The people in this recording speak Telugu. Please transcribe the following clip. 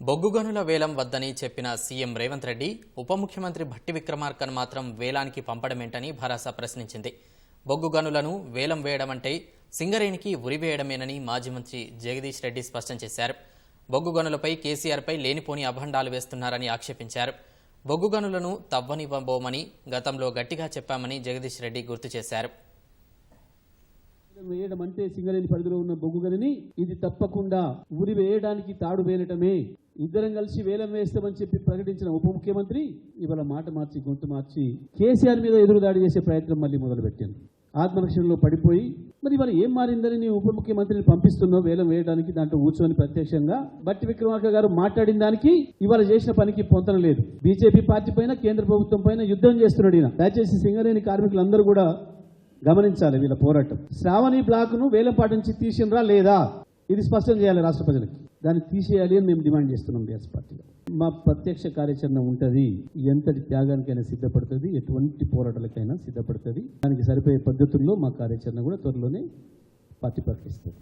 బొగ్గు గనుల వేలం వద్దని చెప్పిన సీఎం రేవంత్ రెడ్డి ఉప ముఖ్యమంత్రి భట్టి విక్రమార్కను మాత్రం వేలానికి పంపడమేంటని భరాసా ప్రశ్నించింది. బొగ్గు గనులను వేలం వేయడమంటే సింగరేణికి ఉరివేయడమేనని మాజీ మంత్రి జగదీష్ రెడ్డి స్పష్టం చేశారు. బొగ్గు గనులపై కేసీఆర్పై లేనిపోని అభండాలు వేస్తున్నారని ఆక్షేపించారు. బొగ్గు గనులను తవ్వనివ్వబోమని గతంలో గట్టిగా చెప్పామని జగదీష్ రెడ్డి గుర్తు చేశారు. వేయడం అంటే సింగరేణి పరిధిలో ఉన్న బొగ్గు గనిని ఇది తప్పకుండా ఉరి వేయడానికి తాడు వేయటమే ఇద్దరం కలిసి వేలం వేస్తామని చెప్పి ప్రకటించిన ఉప ముఖ్యమంత్రి ఇవాళ మాట మార్చి గొంతు మార్చి కేసీఆర్ మీద ఎదురుదాడి చేసే ప్రయత్నం మళ్ళీ మొదలుపెట్టాను ఆత్మరక్షణలో పడిపోయి మరి ఇవాళ ఏం మారిందని నీ ఉప ముఖ్యమంత్రిని పంపిస్తున్నావు వేలం వేయడానికి దాంట్లో కూర్చొని ప్రత్యక్షంగా? బట్టి విక్రమార్క గారు మాట్లాడిన దానికి ఇవాళ చేసిన పనికి పొంతన లేదు. బీజేపీ పార్టీ పైన కేంద్ర ప్రభుత్వం పైన యుద్ధం చేస్తున్నాడు ఈయన. దయచేసి సింగరేణి కార్మికులందరూ కూడా గమనించాలి వీళ్ళ పోరాటం. శ్రావణి బ్లాక్ను వేలంపాట నుంచి తీసినరా లేదా? ఇది స్పష్టం చేయాలి రాష్ట్ర ప్రజలకి. దాన్ని తీసేయాలి అని మేము డిమాండ్ చేస్తున్నాం బీఎస్ పార్టీలో మా ప్రత్యక్ష కార్యాచరణ ఉంటుంది. ఎంతటి త్యాగానికైనా సిద్ధపడుతుంది ఎటువంటి పోరాటాలకైనా సిద్ధపడుతుంది. దానికి సరిపోయే పద్ధతుల్లో మా కార్యాచరణ కూడా త్వరలోనే పార్టీ ప్రకటిస్తుంది.